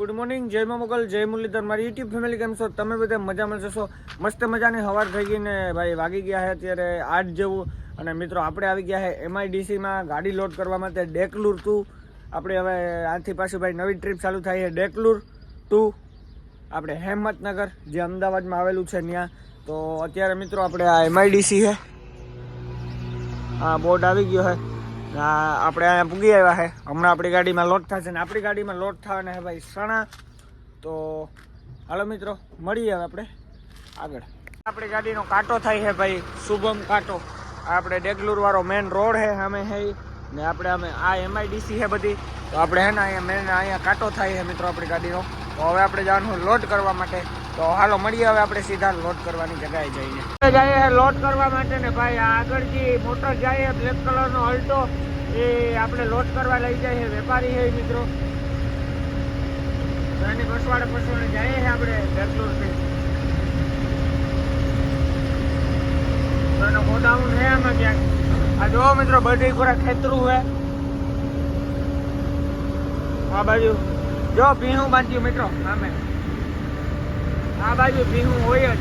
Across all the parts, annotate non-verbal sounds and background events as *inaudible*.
Good morning જય મોગલ જય મુરલીધર મારી યુટ્યુબ ફેમિલી કેમ છો? તમે બધા મજામાં જશો? મસ્ત મજાની હવાર થઈ ગઈ ને ભાઈ વાગી ગયા છે અત્યારે આઠ જેવું. અને મિત્રો, આપણે આવી ગયા છે એમઆઈડીસીમાં ગાડી લોડ કરવા માટે ડેકલુર ટુ. આપણે હવે આથી પાછું ભાઈ નવી ટ્રીપ ચાલુ થાય છે ડેકલુર ટુ. આપણે હેમતનગર, જે અમદાવાદમાં આવેલું છે ત્યાં તો અત્યારે મિત્રો, આપણે આ એમઆઈડીસી છે. આ બોર્ડ આવી ગયો છે. આપણે અહીંયા પૂગી આવ્યા છે હમણાં આપણી ગાડીમાં લોડ થશે ને આપણી ગાડીમાં લોડ થવાના હે ભાઈ સણા. તો હાલો મિત્રો, મળીએ હવે આપણે આગળ. આપણી ગાડીનો કાંટો થાય છે ભાઈ, શુભમ કાંટો. આપણે ડેગલુર વાળો મેન રોડ છે અમે ઈ. ને આપણે અમે આ એમઆઈડીસી છે બધી. તો આપણે હે ને અહીંયા મેન અહીંયા કાંટો થાય છે મિત્રો આપણી ગાડીનો. તો હવે આપણે જવાનું લોડ કરવા માટે. તો હાલો, મળીએ હવે આપણે સીધા લોડ કરવાની જગ્યાએ જઈને. જઈએ લોડ કરવા માટે ને ભાઈ આગળ જે મોટર જાય બ્લેક કલરનો અલ્ટો. એ આપણે લોડ કરવા લઈ જાય છે વેપારી છે મિત્રો. એની પસવાડે પછવાડે જઈએ છે આપણે બેંગ્લોરથી. એનો ગોડાઉન છે આમાં ક્યાંક. આ જો મિત્રો, બધી પૂરા ખેતરું છે આ બાજુ. જો ભીહું બાંધ્યું મિત્રો, સામે. આ બાજુ ભીનું હોય જ.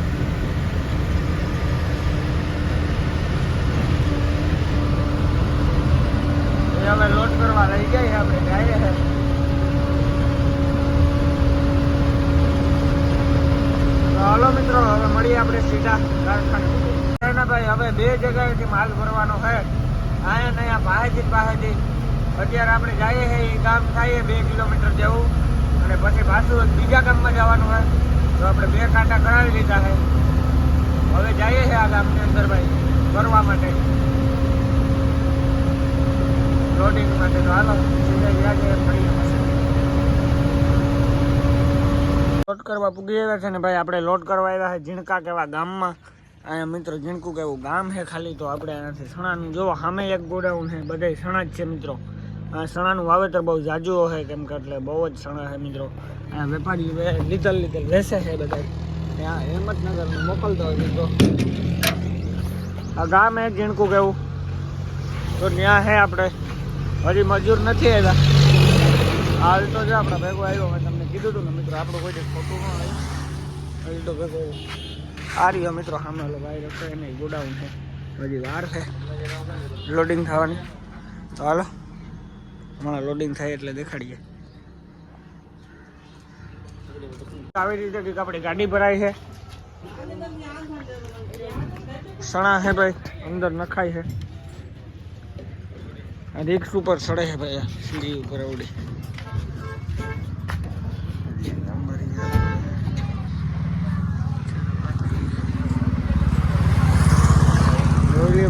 હવે લોડ કરવા લઈ જઈએ આપણે તો હાલો મિત્રો, હવે મળીએ આપણે સીધા કારખાને. ભાઈ, હવે બે જગ્યાએથી માલ ભરવાનો છે. અહીંયા ને અહીંયા પાસેથી પાસેથી અત્યારે આપણે જઈએ છે, એ ગામ થાય બે કિલોમીટર જેવું. અને પછી પાછું બીજા ગામમાં જવાનું હોય. તો આપણે બે કાંટા કરાવી લીધા છે. હવે જઈએ છે આ ગામની અંદર ભાઈ, ફરવા માટે. લોડિંગ માટે તો હાલો, સીધા લોડ કરવા પૂગી આવ્યા છે ને ભાઈ, આપણે લોડ કરવા આવ્યા છે ઝીણકા કેવા ગામમાં. અહીંયા મિત્રો ઝીણકું કેવું ગામ છે ખાલી, તો આપણે એનાથી સણાનું જોવો સામે એક ગોડાઉન છે બધા સણા જ છે મિત્રો. સણાનું વાવેતર બહુ જાજુ છે કેમ કે એટલે બહુ જ સણા છે મિત્રો. વેપારી લીધલ લીધલ વેચે છે બધા ત્યાં હેમતનગરમાં મોકલતા હોય મિત્રો. આ ગામ એ ઝીણકું કેવું? તો ત્યાં છે આપણે. હજી મજૂર નથી આવ્યા. હાલ તો છે આપણા ભેગો આવ્યો મેં તમને કીધું હતું ને મિત્રો, આપણું કોઈ ખોટું ન હોય. હજી તો ભેગો આ રહ્યો મિત્રો સામે ભાઈ રખે એને ગોડાઉન છે હજી વાર છે લોડિંગ થવાની. ચાલો હમણાં લોડિંગ થાય એટલે દેખાડીએ. આવી રીતે કંઈક આપણી ગાડી ભરાય છે. સણા છે ભાઈ, અંદર નખાય છે. આ રિક્સ ઉપર ચડે છે ભાઈ સીડી ઉપર આવડી.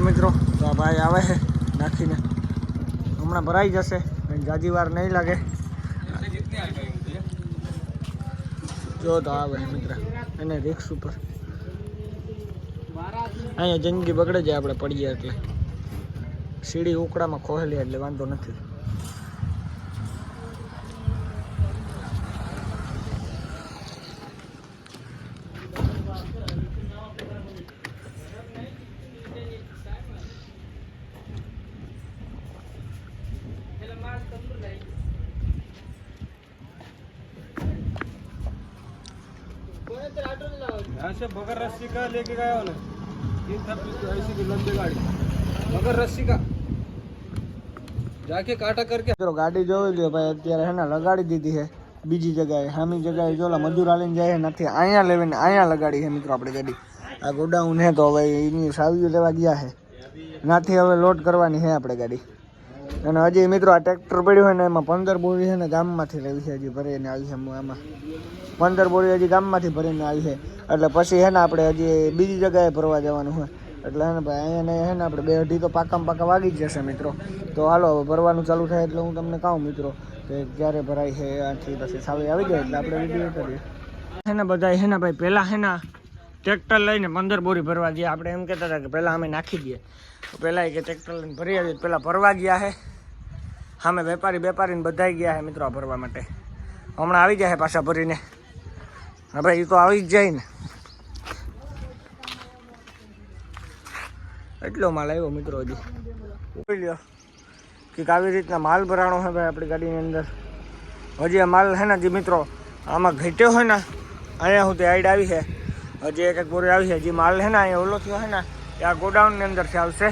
મિત્રો, તો આ ભાઈ આવે છે નાખીને. હમણાં ભરાઈ જશે. જાજી વાર નહીં લાગે. જો તો આવે મિત્ર, એને રિક્સ ઉપર. અહીંયા જિંદગી બગડે જાય આપણે પડીએ એટલે. સીડી ઉકળામાં ખોહેલી એટલે વાંધો નથી. यहाँ से बगैर रस्सी का लेके गया वाला तीन थप्पी तो ऐसी की लंबी गाड़ी बगैर रस्सी का जाके काटा करके મિત્રો ગાડી જોઈ લ્યો ભાઈ અત્યારે હે ને લગાડી દીધી છે બીજી જગ્યાએ સામી જગ્યાએ જોલા મજૂર આલીને જાય છે નથી અહીંયા લેવીને અહીંયા લગાડી છે મિત્રો આપણી ગાડી આ ગોડાઉન છે તો હવે એની સાવીઓ લેવા ગયા છે નાથી હવે લોડ કરવાની છે આપણે ગાડી અને હજી મિત્રો આ ટ્રેક્ટર પડ્યું હોય ને એમાં પંદર બોરી છે ને ગામમાંથી લેવી છે હજી ભરીને આવી છે આમાં પંદર બોરી હજી ગામમાંથી ભરીને આવી છે એટલે પછી હે ને આપણે હજી બીજી જગ્યાએ ભરવા જવાનું હોય. એટલે હે ને ભાઈ, અહીંયા હે ને આપણે બે અઢી તો પાકામાં પાકા વાગી જ જશે મિત્રો. તો હાલો ભરવાનું ચાલુ થાય એટલે હું તમને કહું મિત્રો કે ક્યારે ભરાય છે, આથી પછી સાવી આવી જાય એટલે આપણે વીડિયો કરીએ. હે ને બધા હે ને ભાઈ, પહેલાં હે ને ટ્રેક્ટર લઈને પંદર બોરી ભરવા ગયા. આપણે એમ કહેતા હતા કે પહેલાં અમે નાખી દઈએ. પહેલાં કે ટ્રેક્ટર લઈને ભરી આવીએ. પહેલાં ભરવા ગયા છે સામે વેપારી વેપારીને બધાય ગયા છે મિત્રો ભરવા માટે. હમણાં આવી જાય પાછા ભરીને. હા ભાઈ એ તો આવી જ જાય ને. એટલો માલ આવ્યો મિત્રો હજી. જોઈ લ્યો કે આવી રીતના માલ ભરાણો છે ભાઈ આપણી ગાડીની અંદર. હજી આ માલ છે ને જે મિત્રો, આમાં ઘટ્યો હોય ને, અહીંયા સુધી આઈડ આવી છે. હજી એક એક બોરી આવી છે. જે માલ છે ને અહીંયા ઓલો થયો છે ને, એ આ ગોડાઉનની અંદરથી આવશે.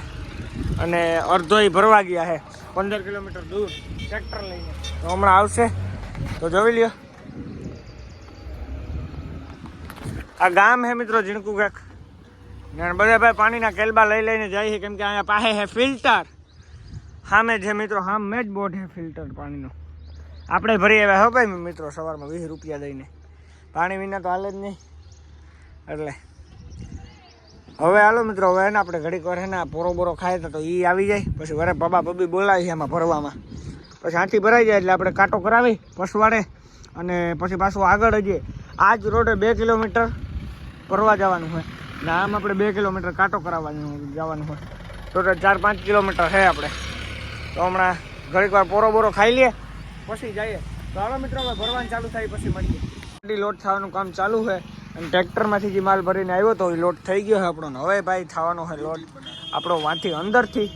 અને અડધો એ ભરવા ગયા છે. પંદર કિલોમીટર દૂર ટ્રેક્ટર લઈને. તો હમણાં આવશે. તો જોઈ લ્યો. આ ગામ હે મિત્રો, ઝીણકુ કાક બધા ભાઈ પાણીના કેલબા લઈ લઈને જાય છે, કેમ કે અહીંયા પાસે છે ફિલ્ટર. સામે છે મિત્રો, સામે જ બોટ છે ફિલ્ટર પાણીનો. આપણે ભરી આવ્યા હો ભાઈ મિત્રો, સવારમાં વીસ રૂપિયા દઈને. પાણી વિના તો હાલે જ નહીં. એટલે. હવે હાલો મિત્રો, હવે એને આપણે ઘડીક વાર હે ને પોરો બોરો ખાય તો એ આવી જાય. પછી વરે પબા પબી બોલાવી છે એમાં ભરવામાં. પછી હાથી ભરાઈ જાય એટલે આપણે કાંટો કરાવી પસવાડે અને પછી પાછું આગળ જઈએ આ જ રોડે બે કિલોમીટર ભરવા જવાનું હોય. ને આમ આપણે બે કિલોમીટર કાંટો કરાવવાનું જવાનું હોય. ટોટલ ચાર પાંચ કિલોમીટર છે આપણે. તો હમણાં ઘડીક વાર પોરો બોરો ખાઈ લઈએ, પછી જઈએ. તો હાલો મિત્રો, હવે ભરવાનું ચાલુ થાય, પછી મળીએ. ગાડી લોટ થવાનું કામ ચાલુ છે, અને ટ્રેક્ટરમાંથી જે માલ ભરીને આવ્યો હતો એ લોટ થઈ ગયો છે આપણો. હવે ભાઈ થવાનો છે લોટ આપણો વાંથી અંદરથી.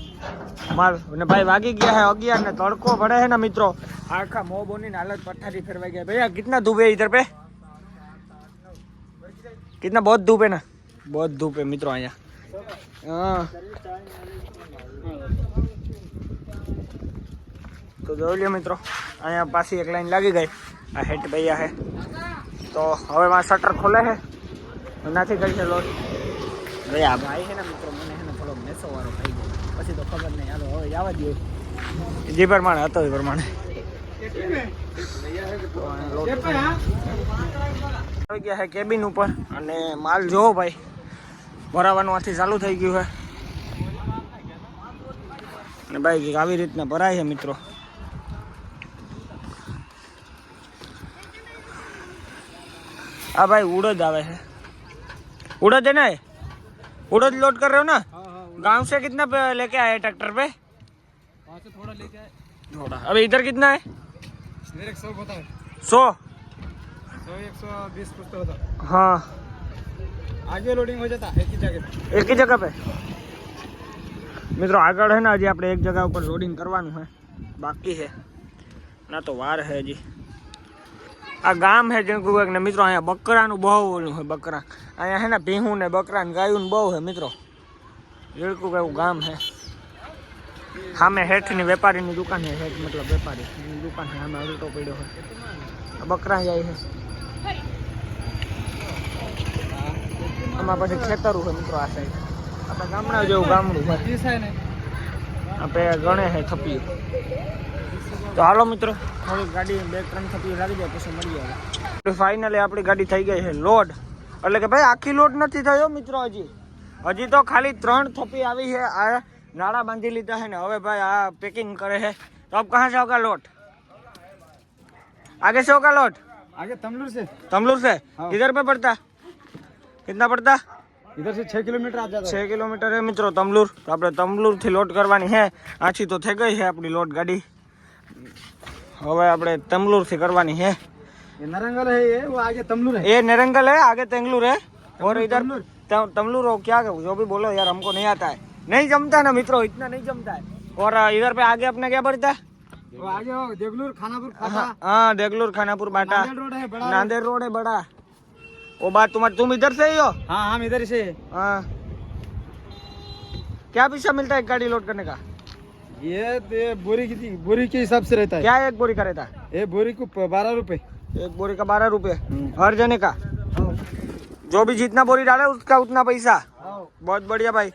માલ, અને ભાઈ વાગી ગયા હે અગિયાર ને તડકો પડે છે ને મિત્રો. આખા મોં બોની હાલત પથારી ફેરવાઈ ગયા. ભાઈ, આ કેટલા ધૂપે ઇધર પે કિતના બહુ ધૂપ હે ના? બધું પે મિત્રો અહીંયા. હા. તો જોઈ લ્યો મિત્રો, અહીંયા પાછી એક લાઈન લાગી ગઈ. આ હેટ ભાઈ હે. તો હવે મારા શટર ખોલે છે નથી કરી છે લોટ. હવે આ ભાઈ છે ને મિત્રો, મને છે ને થોડો મેસો વાળો થઈ ગયો. પછી તો ખબર નહીં. હાલો, હવે આવવા દે જે પ્રમાણે હતો એ પ્રમાણે. ગયા છે કેબિન ઉપર. અને માલ જોવો ભાઈ. ભરાવાનું આથી ચાલુ થઈ ગયું છે અને ભાઈ કંઈક આવી રીતના ભરાય છે મિત્રો આ ભાઈ ઉડદ આવે છે उड़द है ना ये? उड़द लोड कर रहे हो ना हाँ हाँ गांव से कितना पे लेके आए ट्रैक्टर पे वहाँ से थोड़ा लेके आए थोड़ा अभी इधर कितना है मेरे एक सौ होता है सौ सौ एक सौ बीस कुछ तो होता है हाँ आगे लोडिंग हो जाता है एक ही जगह पे એક જ જગા પે મિત્રો આગળ હે ને હજી આપણે એક જગા ઉપર લોડિંગ કરવાનું છે બાકી છે ના તો વાર છે હજી આ ગામ છે જેમ ને મિત્રો અહીંયા બકરાનું બહુ ઓલું છે બકરા અહીંયા છે ને ભીહું ને બકરા ને ગાયું ને બહુ છે મિત્રો જેડકું એવું ગામ છે સામે હેઠની વેપારીની દુકાન છે હેઠ મતલબ વેપારી એની દુકાન છે સામે અલટો પડ્યો છે આ બકરા જાય છે આમાં પછી ખેતરું છે મિત્રો આ સાઈડ આપણે ગામડા જેવું ગામડું છે बीस है ना આપણે ગણે છે થપ્પી તો હાલો મિત્રો થોડી ગાડી બે ત્રણ થપ્પી લાગી જાય પછી મળી આવે ફાઇનલી આપણી ગાડી થઈ ગઈ છે લોડ એટલે કે ભાઈ આખી લોડ નથી થયો મિત્રો હજી હજી તો ખાલી ત્રણ થપ્પી આવી છે આ નાળા બાંધી લીધા છે ને હવે ભાઈ આ પેકિંગ કરે છે તો अब कहाँ से होगा लोट आगे से होगा लोट आगे तमलूर से तमलूर से हाँ। इधर पे पड़ता कितना पड़ता इधर से छह किलोमीटर आ जाता છ કિલોમીટર હે મિત્રો તમલુર તો આપણે તમલુરથી લોડ કરવાની છે આછી તો થઈ ગઈ છે આપણી લોડ ગાડી હવે આપણે તમલુરથી કરવાની છે ये नारंगल है ये वो आगे तमलूर है ये निरंगल है आगे तेंगलूर है और तमलूर, इधर तमलूर। त- तमलूर हो क्या जो भी बोलो यार हमको नहीं आता है नहीं जमता ना मित्रों इतना नहीं जमता है और अ, इधर पे आगे अपने क्या पड़ता है वो आगे वो देगलूर खानापुर फाटा हाँ हाँ देगलूर खानापुर बाटा नांदेड़ रोड है बड़ा नांदेड़ रोड है बड़ा वो बात तुम्हारे तुम इधर से ही हो हाँ हम इधर से हैं। हाँ क्या पैसा मिलता है एक गाड़ी लोड करने का ये ये बोरी की बोरी के हिसाब से रहता है क्या एक बोरी का रहता है ये बोरी को बारह रुपए एक बोरी का बारह रुपए हम्म। हर जने का जो भी जितना बोरी डाले उसका उतना पैसा हाँ बहुत बढ़िया भाई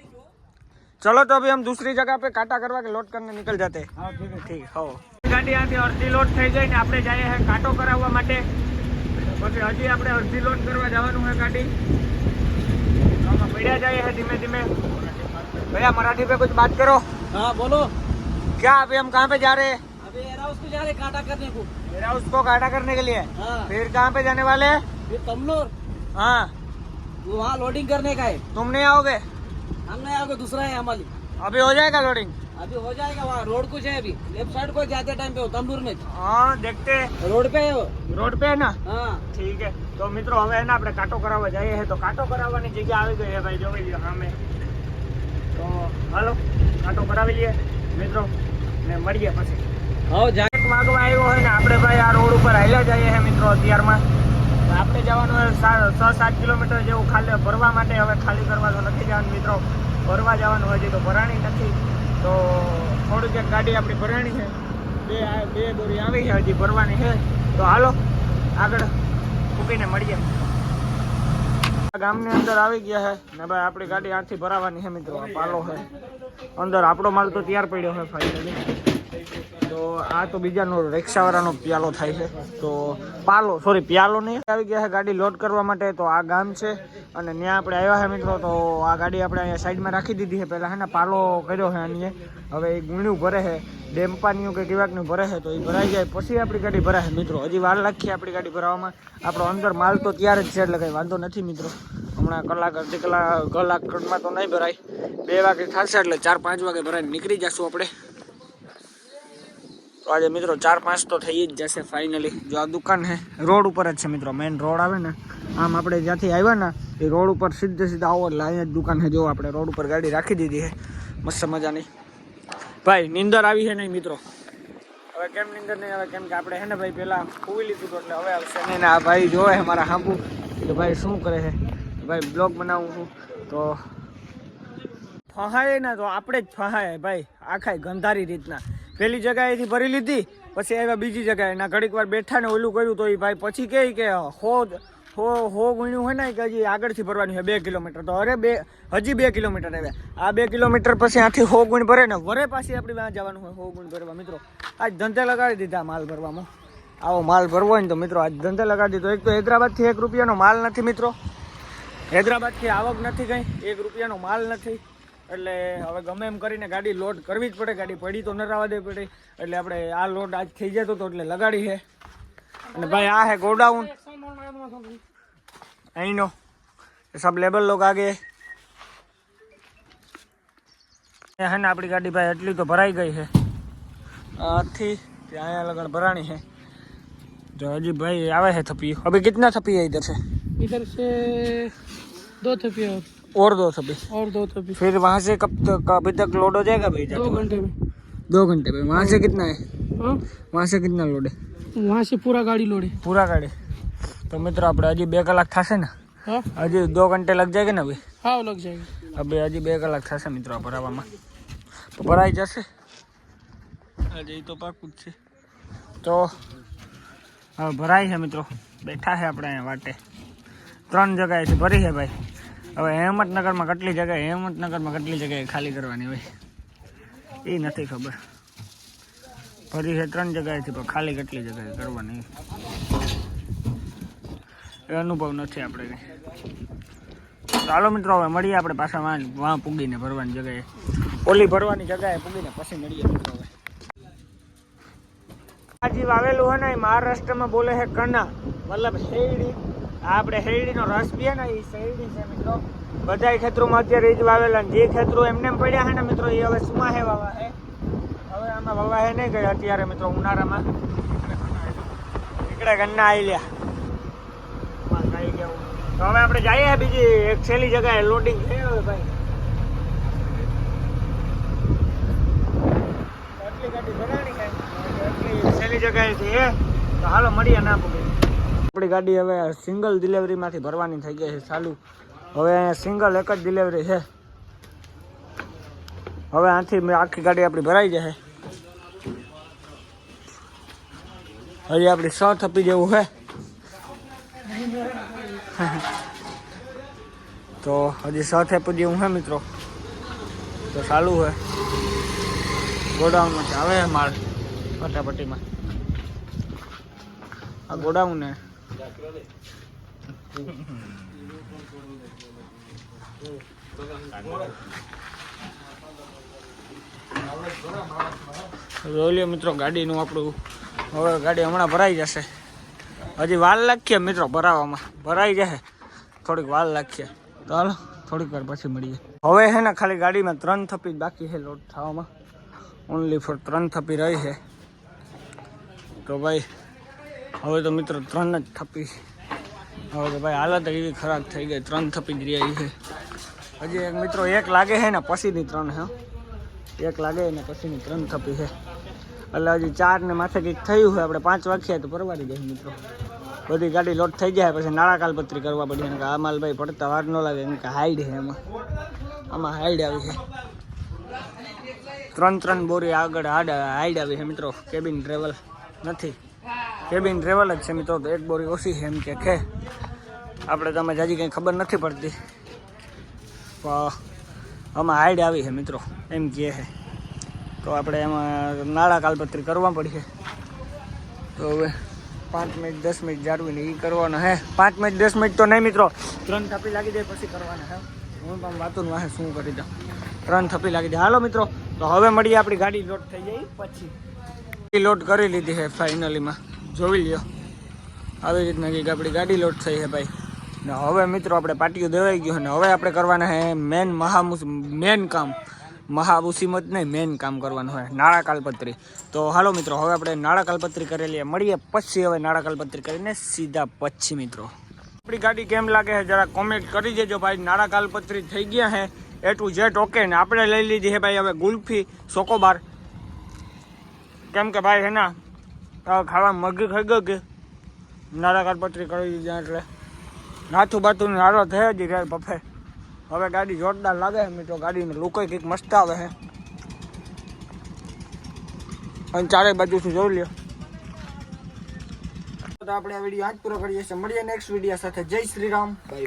चलो तो अभी हम दूसरी जगह पे काटा करवा के लोड करने निकल जाते हैं हाँ ठीक है ઠીક હો ગાડી આથી અડધી લોડ થઈ ગઈ ને આપણે જઈએ છે કાંટો કરાવવા માટે પછી હજી આપણે અડધી લોડ કરવા જવાનું છે ગાડી આમાં પડ્યા જઈએ છે ધીમે ધીમે भैया मराठी पे कुछ बात करो हाँ बोलो क्या अभी हम कहाँ पे जा रहे हैं अभी एरा उसको जा रहे काटा करने को मेरा उसको काटा करने के लिए हाँ फिर कहाँ पे जाने वाले हैं ये तमलोर हाँ वहाँ लोडिंग करने का है तुम नहीं आओगे हम नहीं आओगे दूसरा है हमारी अभी हो जाएगा लोडिंग अभी हो जाएगा वहाँ रोड कुछ है अभी लेफ्ट साइड को जाते टाइम पे हो तमलूर में हाँ देखते हैं रोड पे है वो રોડ પે ના? હા. ઠીક હે તો મિત્રો હવે એને આપણે કાંટો કરાવવા જઈએ હે તો કાંટો કરાવવાની જગ્યા આવી ગઈ છે ભાઈ જોઈ લ્યો સામે. તો હાલો કાંટો કરાવી લઈએ. મિત્રો ને મળીએ પછી. હવે જાગત માગવા આવ્યો હોય ને આપણે ભાઈ આ રોડ ઉપર હાલ્યા જઈએ હે મિત્રો અત્યારમાં. આપણે જવાનું હોય છ સાત કિલોમીટર જેવું ખાલી ભરવા માટે. હવે ખાલી કરવા તો નથી જવાનું મિત્રો. ભરવા જવાનું હોય હજી તો ભરાણી નથી. તો થોડીક ગાડી આપણી ભરાણી છે. બે બે દોરી આવી છે હજી ભરવાની છે. તો હાલો, આગળ મૂકીને મળીએ. ગામની અંદર આવી ગયા છે ને ભાઈ આપણી ગાડી આથી ભરાવાની છે મિત્રો પાલો છે અંદર આપણો માલ તો તૈયાર પડ્યો છે ફાઇનલી તો આ તો બીજાનો રિક્ષાવાળાનો પ્યાલો થાય છે. તો પાલો સોરી પ્યાલો નહીં આવી ગયા છે ગાડી લોડ કરવા માટે, તો આ ગામ છે અને ત્યાં આપણે આવ્યા છે મિત્રો, તો આ ગાડી આપણે અહીંયા સાઈડમાં રાખી દીધી છે. પહેલાં ને પાલો કર્યો છે અહીંયા હવે એ ગુણ્યું ભરે છે ડેમ્પાનું કે કેવાકનું ભરે છે, તો એ ભરાઈ જાય. પછી આપણી ગાડી ભરાશે મિત્રો. હજી વાર લાગી આપણી ગાડી ભરાવામાં. આપણો અંદર માલ તો ત્યારે જ છે, એટલે કંઈ વાંધો નથી મિત્રો. હમણાં કલાક, અડધી કલાક કલાકમાં તો નહીં ભરાય. બે વાગે થશે એટલે ચાર પાંચ વાગે ભરાઈને નીકળી જશું આપણે. તો આજે મિત્રો ચાર પાંચ તો થઈ જ જશે ફાઇનલી જો આ દુકાન છે રોડ ઉપર જ છે મિત્રો મેઇન રોડ આવે ને, આમ આપણે જ્યાંથી આવ્યા ને, એ રોડ ઉપર સીધે સીધા આવો, એટલે અહીંયા જ દુકાન છે જો આપણે રોડ ઉપર ગાડી રાખી દીધી છે મસ્ત મજાની. ભાઈ, નીંદર આવી છે નહીં મિત્રો? હવે કેમ નિંદર નહીં આવે? કેમ કે આપણે છે ને ભાઈ પહેલાં ખોવી લીધું હતું, એટલે હવે આવશે નહીં. ને આ ભાઈ જોવે મારા હાંપુ કે ભાઈ શું કરે છે ભાઈ બ્લોગ બનાવું છું, તો ફહાય ને તો આપણે જ ફહાય ભાઈ, આખાય ગંધારી રીતના. પેલી જગ્યાએથી ભરી લીધી, પછી આવ્યા બીજી જગ્યાએ ના, ઘડીક વાર બેઠા ને ઓલું કર્યું તો એ ભાઈ પછી કહે કે હો હો હો ગુણ્યું હોય ને કે હજી આગળથી ભરવાની હોય બે કિલોમીટર. તો અરે બે, હજી બે કિલોમીટર આવ્યા. આ બે કિલોમીટર પછી આથી હો ગુણ ભરે ને વરે પાછી આપણે ત્યાં જવાનું હોય હો ગુણ ભરવા. મિત્રો, આજ ધંધે લગાડી દીધા માલ ભરવામાં. આવો માલ ભરવો હોય ને તો મિત્રો, આજ ધંધે લગાડી દીધો. એક તો હૈદરાબાદથી એક રૂપિયાનો માલ નથી મિત્રો. હૈદરાબાદથી આવક નથી કંઈ, એક રૂપિયાનો માલ નથી. એટલે હવે ગમે એમ કરીને ગાડી લોડ કરવી જ પડે, ગાડી પડી તો ન રાવા દે પડે. એટલે આપણે આ લોડ આજ થઈ જતો હતો એટલે લગાડી છે અને ભાઈ આ હે ગોડાઉન. અહીંનો. સબ લેબર લોક આગે. હે ને આપણી ગાડી ભાઈ એટલી તો ભરાઈ ગઈ છે આથી ત્યાં લગણ ભરાણી છે જો હજી ભાઈ આવે છે થપી હવે કેટલા થપી ઇધર છે? ઇધર છે, દો થપી और दो सभी। और दो सभी फिर वहाँ से कब तक अभी तक लोड हो जाएगा भाई दो घंटे में। दो घंटे में। वहाँ से कितना है? हाँ? वहाँ से कितना लोड है? वहाँ से पूरा गाड़ी लोड है। पूरा गाड़ी। तो मित्र आप अजी बे कलाक था ना? हाँ? अजी दो घंटे लग जाएँगे ना अभी हाँ लग जाएगा। अभी अजी बे कलाक था मित्र आप तो भराई जैसे? तो कुछ तो भराई है मित्रों। बैठा है अपने यहाँ वाटे। त्रन जगह भरी है भाई। હવે હેમતનગરમાં કેટલી જગ્યાએ, હેમતનગરમાં કેટલી જગ્યાએ ખાલી કરવાની હોય? એ નથી ખબર. ભરી છે ત્રણ જગ્યાએથી, પણ ખાલી કેટલી જગ્યાએ કરવાની? એ અનુભવ નથી આપણે ચાલો મિત્રો, હવે મળીએ આપણે પાછા વાં વાં પૂગીને ભરવાની જગ્યાએ. ઓલી ભરવાની જગ્યાએ પૂગીને પછી મળીએ મિત્રો હવે. આ જે વાવેલું હોય ને મહારાષ્ટ્રમાં બોલે છે કના. મતલબ શેરડી આપણે શેરડીનો રસ પીએ ને એ શેરડી છે મિત્રો. બધાય ખેતરોમાં અત્યારે જ વાવેલા જે ખેતરો એમને પડ્યા છે ને મિત્રો એ હવે સુમાહે વાવા છે હવે આમાં વાવા હે નહીં ગયા અત્યારે મિત્રો ઉનાળામાં. નીકળે ગન્ના આવી લ્યા. તો હવે આપણે જઈએ બીજી એક છેલ્લી જગ્યાએ લોડિંગ છે હવે ભાઈ. આટલી ગાડી ભરાણી છે. આટલી છેલ્લી જગ્યાએથી છે. તો હાલો મળીએ ના પકડી આપણી ગાડી હવે સિંગલ ડિલિવરીમાંથી ભરવાની થઈ ગઈ છે ચાલુ. હવે સિંગલ એક જ ડિલિવરી છે. હવે આથી આખી ગાડી આપણી ભરાઈ જશે. હજી આપણી સો થપી જેવું છે. *laughs* તો હજી સો થેપી જેવું છે મિત્રો. તો ચાલુ છે. ગોડાઉનમાં આવે માલ. ફટાફટીમાં. આ ગોડાઉન ને જોઈ મિત્રો ગાડીનું આપણું. હવે ગાડી હમણાં ભરાઈ જશે. હજી વાર લાગીએ મિત્રો ભરાવામાં. ભરાઈ જશે. થોડીક વાર લાગીએ ચાલો, થોડીક વાર પછી મળીએ. હવે છે ને ખાલી ગાડીમાં ત્રણ થપી બાકી છે લોડ થવામાં ઓનલી ફોર ત્રણ થપી રહી છે. તો ભાઈ હવે તો મિત્રો ત્રણ જ થપી હવે તો ભાઈ હાલત એવી ખરાબ થઈ ગઈ, ત્રણ થપી જ રહી છે. હજી એક મિત્રો એક લાગે છે ને, પછીની ત્રણ હે. એક લાગે ને, પછીની ત્રણ થપી છે. એટલે હજી ચાર ને માથે કંઈક થયું હોય આપણે પાંચ વાગ્યા તો પરવારી જાય મિત્રો. બધી ગાડી લોટ થઈ જાય, પછી નાળા કાલપત્રી કરવા પડી કે આ માલ ભાઈ પડતા વાર ન લાગે, એમ કે હાઈડ છે એમાં. આમાં હાઈડ આવી છે. ત્રણ ત્રણ બોરી આગળ હાડ હાઈડ આવી છે મિત્રો કેબિન ટ્રેવલ નથી. કેબિન ટ્રેવલ જ છે મિત્રો. તો એક બોરી ઓછી છે એમ કે ખે આપણે તમે જાજી કંઈ ખબર નથી પડતી. આમાં હાઈડ આવી છે મિત્રો, એમ કહે છે. તો આપણે એમાં નાળા કાલપત્રી કરવા પડશે. તો હવે પાંચ મિનિટ, દસ મિનિટ જાળવીને એ કરવાનો હે પાંચ મિનિટ, દસ મિનિટ તો નહીં મિત્રો. ત્રણ થપી લાગી જાય પછી કરવાના હે હું પણ વાતું વાહે શું કરી દઉં. ત્રણ થપી લાગી જાય. હાલો મિત્રો, તો હવે મળીએ આપણી ગાડી લોડ થઈ જાય પછી. લોડ કરી લીધી છે ફાઇનલીમાં. જોઈ લ્યો. આવી રીતના કંઈક આપણી ગાડી લોડ થઈ છે ભાઈ. ને હવે મિત્રો આપણે પાટીઓ દેવાઈ ગયો ને હવે આપણે કરવાના છે મેન મહા મેન કામ. મહા મુસીબત નહીં, મેન કામ કરવાનું હોય. નાળા કાલપત્રી. તો હાલો મિત્રો, હવે આપણે નાળા કાલપત્રી કરેલી. મળીએ પછી હવે નાળા કાલપત્રી કરીને સીધા પછી મિત્રો. આપણી ગાડી કેમ લાગે છે? જરા કોમેન્ટ કરી દેજો ભાઈ. નાળા કાલપત્રી થઈ ગયા છે. એ ટુ જેટ ઓકે ને આપણે લઈ લીધી છે ભાઈ હવે ગુલ્ફી ચોકોબાર કેમ કે ભાઈ, હે ખાવા મગી ખાઈ ગયો કે? નાળા કાલપત્રી કરી દીધી એટલે. નાથું બાથું નારો થયો જ રે પફે. હવે ગાડી જોરદાર લાગે છે, મિત્રો. ગાડીને લુક કંઈક મસ્ત આવે છે. અને ચારે બાજુથી જોઈ લ્યો. તો આપણે આ વીડિયો આજ પૂરો કરીએ છીએ. મળીએ નેક્સ્ટ વીડિયો સાથે. જય શ્રી રામ. Bye bye